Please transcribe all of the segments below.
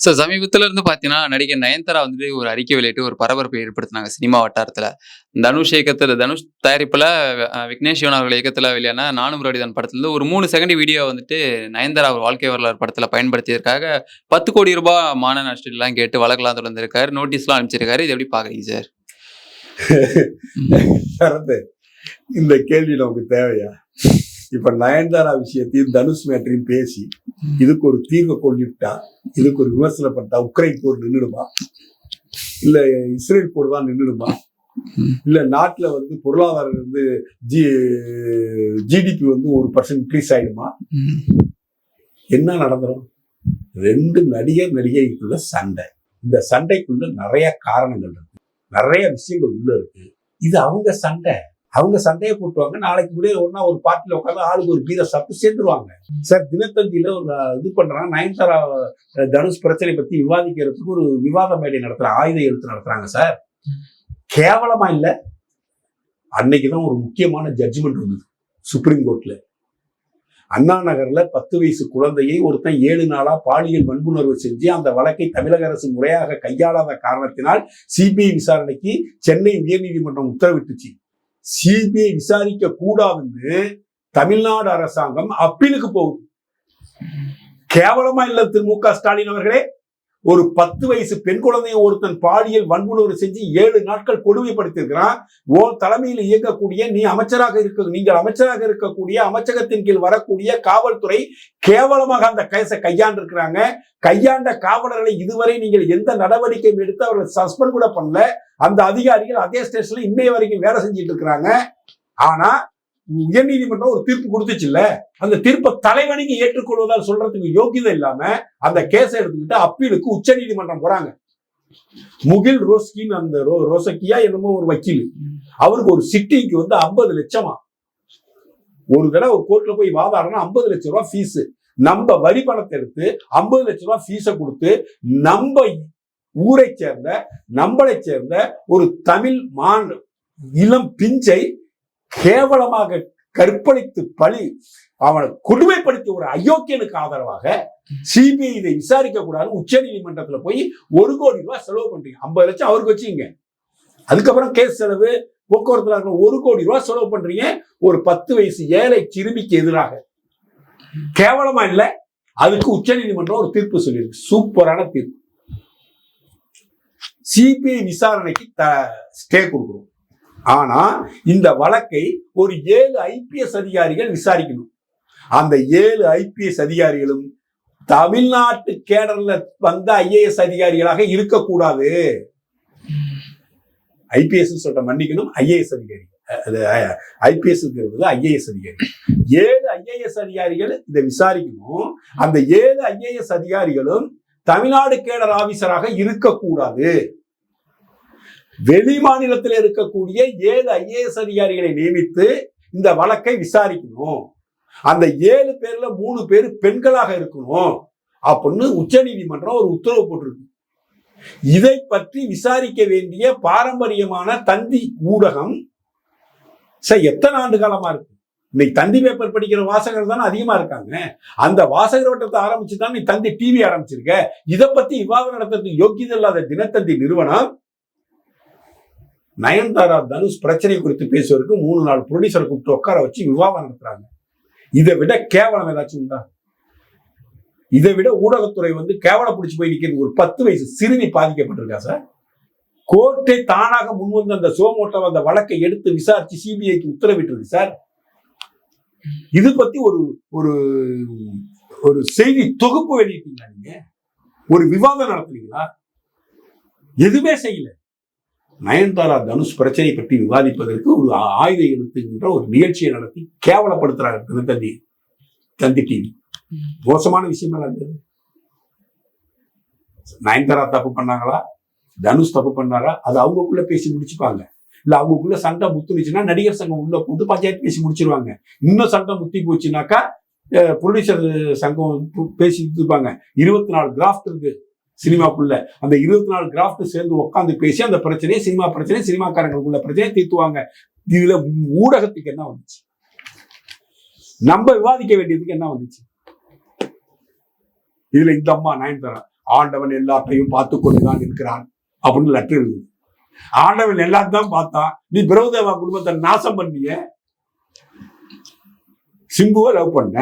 So சமீபத்தில் இருந்து பார்த்தீங்கன்னா நடிகர் நயன்தாரா வந்துட்டு ஒரு அறிக்கை வெளியிட்டு ஒரு பரபரப்பை ஏற்படுத்தினாங்க சினிமா வட்டாரத்தில். தனுஷ் இயக்கத்தில் தனுஷ் தயாரிப்பில் விக்னேஷ் சிவன் அவர்கள் இயக்கத்தில் வெளியான நானும் ரோடிதான் படத்துலேருந்து ஒரு மூணு செகண்ட் வீடியோ வந்துட்டு நயன்தாரா அவர் வாழ்க்கை வரலாறு படத்தில் பயன்படுத்தியதற்காக பத்து கோடி ரூபாய் மான நஷ்டம் கேட்டு வழக்கெல்லாம் தொடர்ந்துருக்காரு நோட்டீஸ்லாம் அனுப்பிச்சிருக்காரு. இது எப்படி பார்க்குறீங்க சார் இந்த கேள்வி நமக்கு தேவையா? இப்ப நயன்தாரா விஷயத்தையும் தனுஷ் மேட்டரையும் பேசி இதுக்கு ஒரு தீர்வை கொண்டுட்டா இதுக்கு ஒரு விமர்சனம் பண்ணிட்டா உக்ரைன் போர் நின்றுடுமா இல்ல இஸ்ரேல் போர் தான் நின்றுடுமா இல்ல நாட்டுல வந்து பொருளாதாரம் வந்து ஜி ஜிடிபி வந்து ஒரு பர்சன்ட் இன்க்ரீஸ் ஆயிடுமா? என்ன நடந்துடும் ரெண்டு நடிகர் நடிகைக்குள்ள சண்டை. இந்த சண்டைக்குள்ள நிறைய காரணங்கள் இருக்கு. நிறைய விஷயங்கள் உள்ள இருக்கு. இது அவங்க சண்டை. அவங்க சண்டையை போட்டுவாங்க நாளைக்கு கூட ஒன்னா ஒரு பார்ட்டில உட்காந்து ஆளுக்கு ஒரு பீரை சாப்பிட்டு சேர்ந்துருவாங்க. சார் தினத்தந்தியில ஒரு இது பண்றாங்க. நயன்தாரா தனுஷ் பிரச்சனை பத்தி விவாதிக்கிறதுக்கு ஒரு விவாத மேடை நடத்துறாங்க ஆயுத எழுத்து நடத்துறாங்க சார். கேவலமா இல்ல. அன்னைக்குதான் ஒரு முக்கியமான ஜட்ஜ்மெண்ட் வந்தது சுப்ரீம் கோர்ட்ல அண்ணா நகர்ல பத்து வயசு குழந்தையை ஒருத்தன் ஏழு நாளா பாலியல் வன்புணர்வு செஞ்சு அந்த வழக்கை தமிழக அரசு முறையாக கையாளாத காரணத்தினால் சிபிஐ விசாரணைக்கு சென்னை உயர்நீதிமன்றம் உத்தரவிட்டுச்சு. சிபிஐ விசாரிக்க கூடாதுன்னு தமிழ்நாடு அரசாங்கம் அப்பீலுக்கு போகுது. கேவலமா இல்ல திரு மு க ஸ்டாலின் அவர்களே? ஒரு பத்து வயசு பெண் குழந்தையை ஒருத்தன் பாலியல் வன்புணர்வு செஞ்சு ஏழு நாட்கள் கொடுமைப்படுத்தியிருக்கிறான். ஓ தலைமையில் இயங்கக்கூடிய நீ அமைச்சராக இருக்க நீங்கள் அமைச்சராக இருக்கக்கூடிய அமைச்சகத்தின் கீழ் வரக்கூடிய காவல்துறை கேவலமாக அந்த கேஸை கையாண்டிருக்கிறாங்க. கையாண்ட காவலர்களை இதுவரை நீங்கள் எந்த நடவடிக்கையும் எடுத்து அவர்களை சஸ்பெண்ட் கூட பண்ணல. அந்த அதிகாரிகள் அதே ஸ்டேஷன்ல இன்னைய வரைக்கும் வேலை செஞ்சுட்டு இருக்கிறாங்க. ஆனா உயர்நீதிமன்றம் ஒரு தீர்ப்பு கொடுத்துச்சுல்ல? அந்த தீர்ப்பை தலைவணிக்கு ஏற்றுக்கொள்வதால் சொல்றதுக்கு யோகியதை இல்லாம அந்த கேஸை எடுத்துக்கிட்டு அப்பீலுக்கு உச்ச நீதிமன்றம் போறாங்க. முகில் ரோஸ்கின் அந்த ரோ ரோசக்கியா என்னமோ ஒரு வக்கீல். அவருக்கு ஒரு சிட்டிக்கு வந்து ஐம்பது லட்சமா. ஒரு தடவை ஒரு கோர்ட்ல போய் வாதாடுறா ஐம்பது லட்சம் ரூபாய் ஃபீஸ் நம்ம வரி பணத்தை எடுத்து ஐம்பது லட்சம் ரூபாய் ஃபீஸை கொடுத்து நம்ம ஊரை சேர்ந்த நம்மளை சேர்ந்த ஒரு தமிழ் மான் இளம் பிஞ்சை கேவலமாக கற்பழித்து பழி அவனை கொடுமைப்படுத்தி ஒரு அயோக்கியனுக்கு ஆதரவாக சிபிஐ இதை விசாரிக்க கூடாது உச்ச நீதிமன்றத்துல போய் ஒரு கோடி ரூபாய் செலவு பண்றீங்க. ஐம்பது லட்சம் அவருக்கு வச்சுங்க அதுக்கப்புறம் கேஸ் செலவு போக்குவரத்துல ஒரு கோடி ரூபாய் செலவு பண்றீங்க. ஒரு பத்து வயசு ஏழை சிறுமிக்கு எதிராக. கேவலமா இல்ல. அதுக்கு உச்ச நீதிமன்றம் ஒரு தீர்ப்பு சொல்லியிருக்கு. சூப்பரான தீர்ப்பு. சிபிஐ விசாரணைக்கு த ஸ்டே கொடுக்குறோம். ஆனா இந்த வழக்கை ஒரு ஏழு ஐபிஎஸ் அதிகாரிகள் விசாரிக்கணும். அந்த ஏழு ஐபிஎஸ் அதிகாரிகளும் தமிழ்நாட்டு கேடர்ல வந்த ஐஏஎஸ் அதிகாரிகளாக இருக்கக்கூடாது. ஐபிஎஸ் சொல்ற மன்னிக்கணும் ஐஏஎஸ் அதிகாரி. அது ஐபிஎஸ் ஐஏஎஸ் அதிகாரி. ஏழு ஐஏஎஸ் அதிகாரிகள் இதை விசாரிக்கணும். அந்த ஏழு ஐஏஎஸ் அதிகாரிகளும் தமிழ்நாடு கேடர் ஆபீசராக இருக்கக்கூடாது. வெளி மாநிலத்தில் இருக்கக்கூடிய ஏழு ஐஏஎஸ் அதிகாரிகளை நியமித்து இந்த வழக்கை விசாரிக்கணும். அந்த ஏழு பேர்ல மூணு பேர் பெண்களாக இருக்கணும். அப்படின்னு உச்சநீதிமன்றம் ஒரு உத்தரவு போட்டிருக்கு. இதை பற்றி விசாரிக்க வேண்டிய பாரம்பரியமான தந்தி ஊடகம் சார் எத்தனை ஆண்டு காலமா இருக்கு? இன்னைக்கு தந்தி பேப்பர் படிக்கிற வாசகர் தானே அதிகமா இருக்காங்க. அந்த வாசகர் வட்டத்தை ஆரம்பிச்சு தான் நீ தந்தி டிவி ஆரம்பிச்சிருக்க. இதை பத்தி விவாதம் நடத்துறதுக்கு யோக்கியது இல்லாத தினத்தந்தி நிறுவனம் நயன்தாரா தனுஷ் பிரச்சனை குறித்து பேசுவதற்கு மூணு நாள் ப்ரொடியூசரை கூப்பிட்டு உட்கார வச்சு விவாதம் நடத்துறாங்க. இதை விட கேவலம் ஏதாச்சும் உண்டா? இதை விட ஊடகத்துறை வந்து கேவலம் பிடிச்சி போய் நிற்கிறது ஒரு பத்து வயசு சிறுமி பாதிக்கப்பட்டிருக்கா சார்? கோர்ட்டை தானாக முன்வந்து அந்த சோமோட்டோ அந்த வழக்கை எடுத்து விசாரிச்சு சிபிஐக்கு உத்தரவிட்டிருக்கு சார். இது பத்தி ஒரு ஒரு ஒரு செய்தி தொகுப்பு வெளியிட்டீங்களா நீங்க? ஒரு விவாதம் நடத்துறீங்களா எதுவுமே செய்யல. நயன்தாரா தனுஷ் பிரச்சனை பற்றி விவாதிப்பதற்கு ஒரு ஆயுத எழுத்துகின்ற ஒரு நிகழ்ச்சியை நடத்தி கேவலப்படுத்துறாங்க தினத்தந்தி தந்தி டிவி மோசமான விஷயம் இருந்தது நயன்தாரா தப்பு பண்ணாங்களா? தனுஷ் தப்பு பண்ணாரா? அது அவங்களுக்குள்ள பேசி முடிச்சுப்பாங்க. இல்ல அவங்களுக்குள்ள சண்டை முத்துனுச்சுன்னா நடிகர் சங்கம் உள்ள புது பஞ்சாயத்து பேசி முடிச்சிருவாங்க. இன்னும் சண்டை முத்தி போச்சுனாக்கா ப்ரொடியூசர் சங்கம் பேசி இருப்பாங்க. இருபத்தி நாலு கிராஃப்ட் இருக்கு. சினிமாக்குள்ள அந்த இருபத்தி நாலு கிராஃப்ட் சேர்ந்து உட்காந்து பேசி அந்த பிரச்சனையை சினிமா பிரச்சனை சினிமாக்காரங்களுக்குள்ள பிரச்சனையை தீர்த்துவாங்க. இதுல ஊடகத்துக்கு என்ன வந்துச்சு? நம்ம விவாதிக்க வேண்டியதுக்கு என்ன வந்துச்சு? இதுல இந்த அம்மா நயன்தாரா ஆண்டவன் எல்லாத்தையும் பார்த்து கொண்டுதான் இருக்கிறான் அப்படின்னு லெட்டர் எழுது ஆண்டவன் எல்லாத்தான் பார்த்தான் நீ பிரபுதேவா குடும்பத்தை நாசம் பண்ணிய சிம்புவை லவ் பண்ண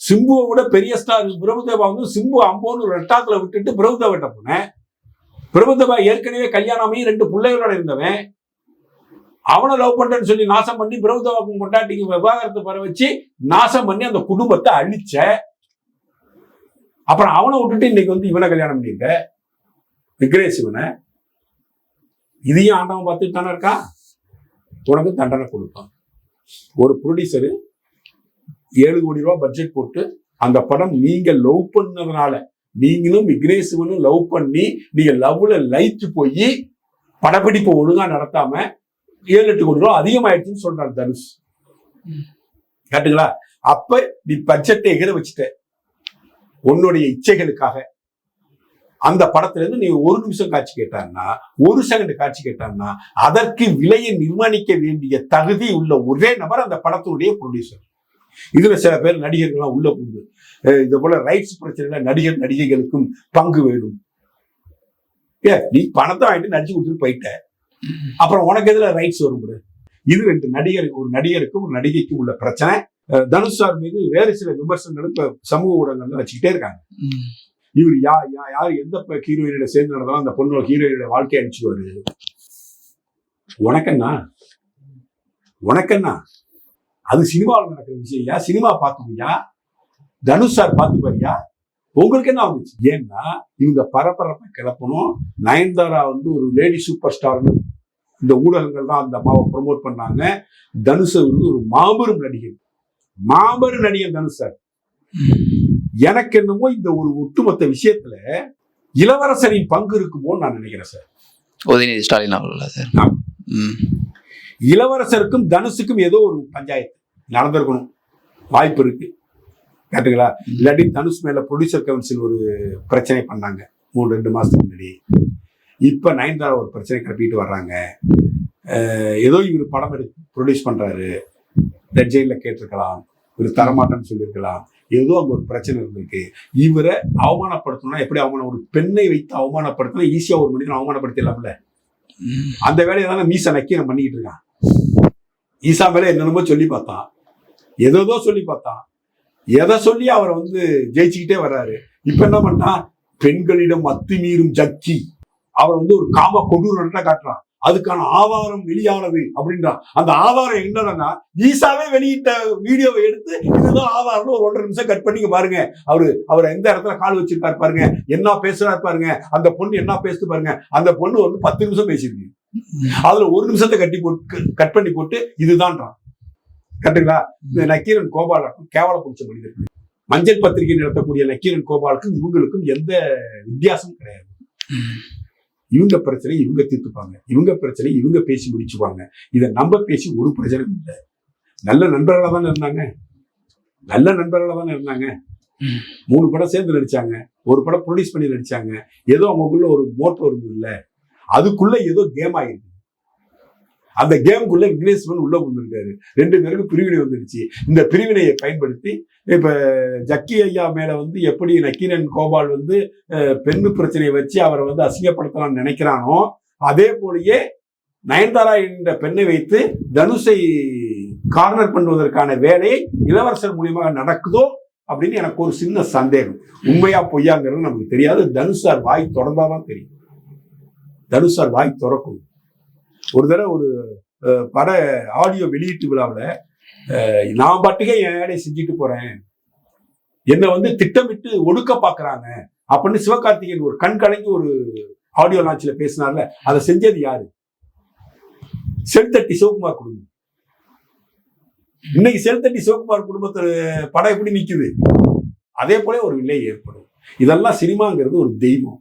சிம்புவை விட பெரிய ஸ்டார் பிரபுதேவா வந்து சிம்பு அம்போன்னு ரெட்டாத்துல விட்டுட்டு பிரபுதேவட்ட போனேன். பிரபுதேவா ஏற்கனவே கல்யாணமே ரெண்டு பிள்ளைகளோட இருந்தவன். அவனை லவ் பண்றேன்னு சொல்லி நாசம் பண்ணி பிரபுதேவாக்கும் கொண்டாட்டிக்கு விவாகரத்தை பெற வச்சு நாசம் பண்ணி அந்த குடும்பத்தை அழிச்ச. அப்புறம் அவனை விட்டுட்டு இன்னைக்கு வந்து இவனை கல்யாணம் பண்ணியிருக்க. விக்ரேஷ் இவனை இதையும் ஆண்டவன் பார்த்துட்டு தானே இருக்கா உனக்கு தண்டனை கொடுப்பான். ஒரு ப்ரொடியூசரு ஏழு கோடி ரூபாய் பட்ஜெட் போட்டு அந்த படம் நீங்க லவ் பண்ணதுனால நீங்களும் விக்னேஷ்வனும் லவ் பண்ணி நீங்க லவ்ல லைத்து போய் படப்பிடிப்பு ஒழுங்கா நடத்தாம ஏழு எட்டு கோடி ரூபாய் அதிகமாயிடுச்சுன்னு சொல்றாரு தனுஷ். கேட்டுங்களா? அப்ப நீ பட்ஜெட்டை எகிற வச்சுட்ட? உன்னுடைய இச்சைகளுக்காக. அந்த படத்துல இருந்து நீ ஒரு நிமிஷம் காட்சி கேட்டான்னா ஒரு செகண்ட் காட்சி கேட்டான்னா அதற்கு விலையை நிர்மாணிக்க வேண்டிய தகுதி உள்ள ஒரே நபர் அந்த படத்தினுடைய ப்ரொடியூசர் இதுல சில பேர் நடிகர்கள்லாம் உள்ள புகுந்து அஹ் இது போல ரைட்ஸ் பிரச்சனைல நடிகர் நடிகைகளுக்கும் பங்கு வேணும். ஏ நீ பணத்தை வாங்கிட்டு நடிச்சு கொடுத்துட்டு போயிட்ட. அப்புறம் உனக்கு எதுல ரைட்ஸ் வரும்? இது ரெண்டு நடிகர் ஒரு நடிகருக்கும் ஒரு நடிகைக்கும் உள்ள பிரச்சனை. தனுஷ் சார் மீது வேறு சில விமர்சனங்களும் இப்ப சமூக ஊடகங்கள்ல வச்சுக்கிட்டே இருக்காங்க. இவர் யா யா யார் எந்த ஹீரோயினோட சேர்ந்து நடந்தாலும் அந்த பொண்ணோட ஹீரோயினோட வாழ்க்கையை அடிச்சுடுவாரு உனக்கண்ணா உனக்கண்ணா அது சினிமாவில் நடக்கிற விஷயம் சினிமா பார்த்துக்கியா தனுஷ் சார் பார்த்துப்பாரியா? உங்களுக்கு என்ன வந்துச்சு ஏன்னா இவங்க பரபரப்பை கிளப்பணும். நயன்தாரா வந்து ஒரு லேடி சூப்பர் ஸ்டார்னு இந்த ஊடகங்கள் தான் அந்த அம்மாவை ப்ரொமோட் பண்ணாங்க. தனுஷ் வந்து ஒரு மாபெரும் நடிகர் மாபெரும் நடிகர் தனுஷ் சார். எனக்கு என்னமோ இந்த ஒரு ஒட்டுமொத்த விஷயத்துல இளவரசரின் பங்கு இருக்குமோன்னு நான் நினைக்கிறேன் சார். உதயநிதி ஸ்டாலின் அவர்களா சார். இளவரசருக்கும் தனுஷுக்கும் ஏதோ ஒரு பஞ்சாயத்து. நடந்திருக்கணும். வாய்ப்பு இருக்கு. கேட்டுங்களா? இல்லாட்டி தனுஷ் மேல ப்ரொடியூசர் கவுன்சில் ஒரு பிரச்சனை பண்ணாங்க. மூணு ரெண்டு மாசத்துக்கு முன்னாடி. இப்ப நயன்தாரா ஒரு பிரச்சனை கிளப்பிட்டு வர்றாங்க. ஏதோ இவர் படம் எடுத்து ப்ரொடியூஸ் பண்றாரு. ரெட் ஜெயில கேட்டிருக்கலாம். இவர் தரமாட்டேன்னு சொல்லியிருக்கலாம். ஏதோ அங்க ஒரு பிரச்சனை இருந்திருக்கு. இவரை அவமானப்படுத்தணும்னா எப்படி அவமான ஒரு பெண்ணை வைத்து அவமானப்படுத்தினா ஈஸியா ஒரு மனிதனை அவமானப்படுத்திடலாம்ல. அந்த வேலையை தானே மீசா நக்கீரன் பண்ணிக்கிட்டு இருக்கான். ஈசா மேல என்னென்னமோ சொல்லி பார்த்தான். எதோ சொல்லி பார்த்தான். எதை சொல்லி அவரை வந்து ஜெயிச்சுக்கிட்டே வர்றாரு. இப்ப என்ன பண்ணான் பெண்களிடம் அத்துமீறும் ஜக்கி. அவரை வந்து ஒரு காம கொடூரன்ட்டா காட்டுறான். அதுக்கான ஆதாரம் வெளியானது அப்படின்றான். அந்த ஆதாரம் என்னன்னா ஈசாவே வெளியிட்ட வீடியோவை எடுத்து இதுதான் ஆதாரம்னு ஒரு ஒன்றரை நிமிஷம் கட் பண்ணிக்க பாருங்க. அவரு அவர் எந்த இடத்துல கால் வச்சிருக்காரு பாருங்க. என்ன பேசுறாரு பாருங்க. அந்த பொண்ணு என்ன பேசுது பாருங்க. அந்த பொண்ணு வந்து பத்து நிமிஷம் பேசியிருக்கு. அதுல ஒரு நிமிஷத்தை கட்டி போட்டு கட் பண்ணி போட்டு இதுதான்றான். கரெக்டுங்களா? இந்த நக்கீரன் கோபாலனுக்கும் கேவல பிடிச்ச மனிதர்கள் மஞ்சள் பத்திரிகை நடத்தக்கூடிய நக்கீரன் கோபாலுக்கும் இவங்களுக்கும் எந்த வித்தியாசமும் கிடையாது. இவங்க பிரச்சனை இவங்க தீர்த்துப்பாங்க. இவங்க பிரச்சனை இவங்க பேசி முடிச்சுப்பாங்க. இதை நம்ம பேசி ஒரு பிரச்சனையும் இல்லை. நல்ல நண்பர்களாக தானே இருந்தாங்க? நல்ல நண்பர்களாக தானே இருந்தாங்க? மூணு படம் சேர்ந்து நடிச்சாங்க. ஒரு படம் ப்ரொடியூஸ் பண்ணி நடிச்சாங்க. ஏதோ அவங்களுக்குள்ள ஒரு மோட்டோ இருந்தது இல்லை. அதுக்குள்ள ஏதோ கேம் ஆகிருக்கு அந்த கேமுக்குள்ள விக்னேஸ்வரன் உள்ள வந்திருக்காரு ரெண்டு பேருக்கும் பிரிவினை வந்துருச்சு. இந்த பிரிவினையை பயன்படுத்தி இப்ப ஜக்கி ஐயா மேல வந்து எப்படி நக்கீரன் கோபால் வந்து பெண்ணு பிரச்சனையை வச்சு அவரை வந்து அசிங்கப்படுத்தலாம்னு நினைக்கிறானோ அதே போலயே நயன்தாரா என்ற பெண்ணை வைத்து தனுஷை கார்னர் பண்ணுவதற்கான வேலையை இளவரசர் மூலியமாக நடக்குதோ அப்படின்னு எனக்கு ஒரு சின்ன சந்தேகம். உண்மையா பொய்யாங்கிறது நமக்கு தெரியாது. தனுஷார் வாய் திறந்தாதான் தெரியும். தனுஷ் சார் வாய் திறக்கும். ஒரு தடவை ஒரு பட ஆடியோ வெளியீட்டு விழாவில் நான் பாட்டுக்கே என் வேலையை செஞ்சுட்டு போறேன். என்னை வந்து திட்டமிட்டு ஒடுக்க பார்க்குறாங்க அப்படின்னு சிவகார்த்திகேயன் ஒரு கண் கலங்கி ஒரு ஆடியோ லான்ச்சில் பேசினார்ல அதை செஞ்சது யாரு? செல்தட்டி சிவகுமார் குடும்பம். இன்னைக்கு செல்தட்டி சிவகுமார் குடும்பத்தில் படம் எப்படி நிற்குது அதே போல ஒரு நிலை ஏற்படும். இதெல்லாம் சினிமாங்கிறது ஒரு தெய்வம்.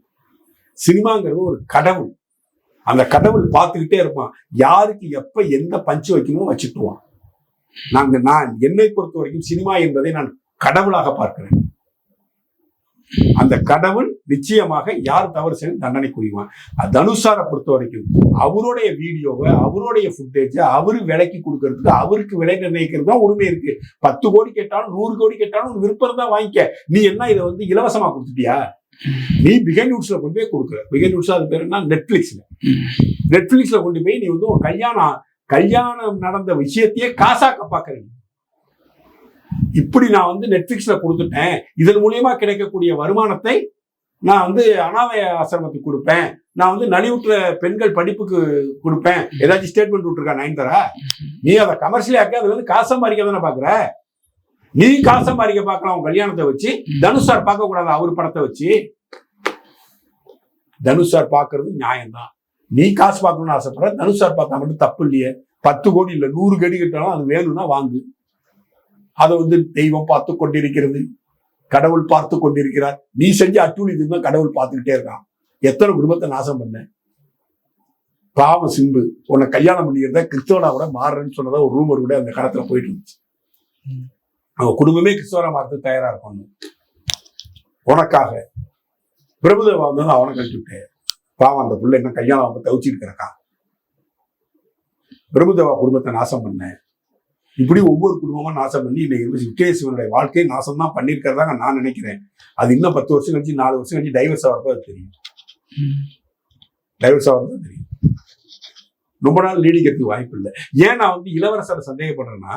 சினிமாங்கிறது ஒரு கடவுள். அந்த கடவுள் பார்த்துக்கிட்டே இருப்பான். யாருக்கு எப்ப எந்த பஞ்சு வைக்கணுமோ வச்சுட்டுவான் நாங்க நான் என்னை பொறுத்த வரைக்கும் சினிமா என்பதை நான் கடவுளாக பார்க்கிறேன். அந்த கடவுள் நிச்சயமாக யார் தவறு செய்து தண்டனை புரிவான் தனுஷாரை பொறுத்த வரைக்கும் அவருடைய வீடியோவை அவருடைய ஃபுட்டேஜை அவரு விலைக்கு கொடுக்கறதுக்கு அவருக்கு விலை நிர்ணயிக்கிறது தான் உரிமை இருக்கு. பத்து கோடி கேட்டாலும் நூறு கோடி கேட்டாலும் விருப்பம் தான் வாங்கிக்க. நீ என்ன இதை வந்து இலவசமா கொடுத்துட்டியா? நீ பிகன் நியூஸ்ல கொண்டு போய் கொடுக்குற. பிகன் நியூஸ் அது பேர் என்ன? நெட்ஃபிளிக்ஸ்ல நெட்ஃபிளிக்ஸ்ல கொண்டு போய் நீ வந்து உன் கல்யாணம் கல்யாணம் நடந்த விஷயத்தையே காசாக்க பாக்குற நீ. இப்படி நான் வந்து நெட்ஃபிளிக்ஸ்ல கொடுத்துட்டேன். இதன் மூலியமா கிடைக்கக்கூடிய வருமானத்தை நான் வந்து அனாதை ஆசிரமத்துக்கு கொடுப்பேன். நான் வந்து நலிவுற்ற பெண்கள் படிப்புக்கு கொடுப்பேன். ஏதாச்சும் ஸ்டேட்மெண்ட் விட்டுருக்கா நயன்தாரா? நீ அதை கமர்ஷியலாக்கி அதுல இருந்து காசு சம்பாதிக்க தானே பாக்குற நீ காசு சம்பாதிக்க பார்க்கலாம் உன் கல்யாணத்தை வச்சு தனுஷ் சார் பார்க்க கூடாது அவர் படத்தை வச்சு. தனுஷ் சார் பார்க்கிறது நியாயம்தான். நீ காசு பார்க்கணும்னு ஆசைப்படுற தனுஷ் சார் பார்த்தா மட்டும் தப்பு இல்லையே. பத்து கோடி இல்ல நூறு கடி கிட்டாலும் அது வேணும்னா வாங்கு. அதை வந்து தெய்வம் பார்த்து கொண்டிருக்கிறது. கடவுள் பார்த்து கொண்டிருக்கிறார். நீ செஞ்ச அட்டூழியத்துக்கு தான் கடவுள் பார்த்துக்கிட்டே இருக்கான். எத்தனை குடும்பத்தை நாசம் பண்ண? பாவம் சிம்பு உன்னை கல்யாணம் பண்ணிக்கிறத கிறிஸ்தவனா கூட மாறுறேன்னு சொன்னதா ஒரு ரூமர் கூட அந்த காலத்துல போயிட்டு இருந்துச்சு. அவங்க குடும்பமே கிறிஸ்தவனா மாறத்துக்கு தயாரா இருக்கணும். உனக்காக. பிரபுதேவா வந்து அவனை கழிச்சு பாவம் அந்த பிள்ளை என்ன கல்யாணம் அவங்க தவிச்சிட்டு கிடக்கான் பிரபுதேவா குடும்பத்தை நாசம் பண்ணேன் இப்படி ஒவ்வொரு குடும்பமா நாசம் பண்ணி இன்னைக்கு விக்னேஸ்வரனுடைய வாழ்க்கையை நாசம் தான் பண்ணியிருக்கிறதாங்க நான் நினைக்கிறேன். அது இன்னும் பத்து வருஷம் கழிச்சு நாலு வருஷம் கழிச்சு டைவர்ஸ் ஆகிறப்ப அது தெரியும். டைவர்ஸ் ஆகிறது தான் தெரியும். ரொம்ப நாள் நீடிக்கிறதுக்கு வாய்ப்பு இல்லை. ஏன் நான் வந்து இளவரசரை சந்தேகப்படுறேன்னா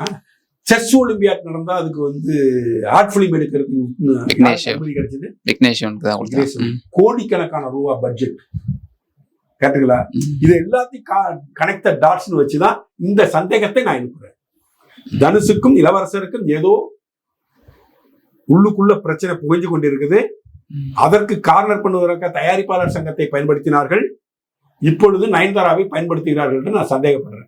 செஸ் ஒலிம்பியாட் நடந்தா அதுக்கு வந்து ஆர்ட் ஃபிலிம் எடுக்கிறதுக்கு கிடைச்சது. கோடிக்கணக்கான ரூபா பட்ஜெட் கேட்டுங்களா. இது எல்லாத்தையும் கனெக்ட டாட்ஸ்னு வச்சுதான் இந்த சந்தேகத்தை நான் எழுப்புறேன். தனுஷுக்கும் இளவரசருக்கும் ஏதோ உள்ளுக்குள்ள பிரச்சனை புகைஞ்சு கொண்டிருக்குது. அதற்கு கார்னர் பண்ணுவதற்காக தயாரிப்பாளர் சங்கத்தை பயன்படுத்தினார்கள். இப்பொழுது நயன்தாராவை பயன்படுத்துகிறார்கள் என்று நான் சந்தேகப்படுறேன்.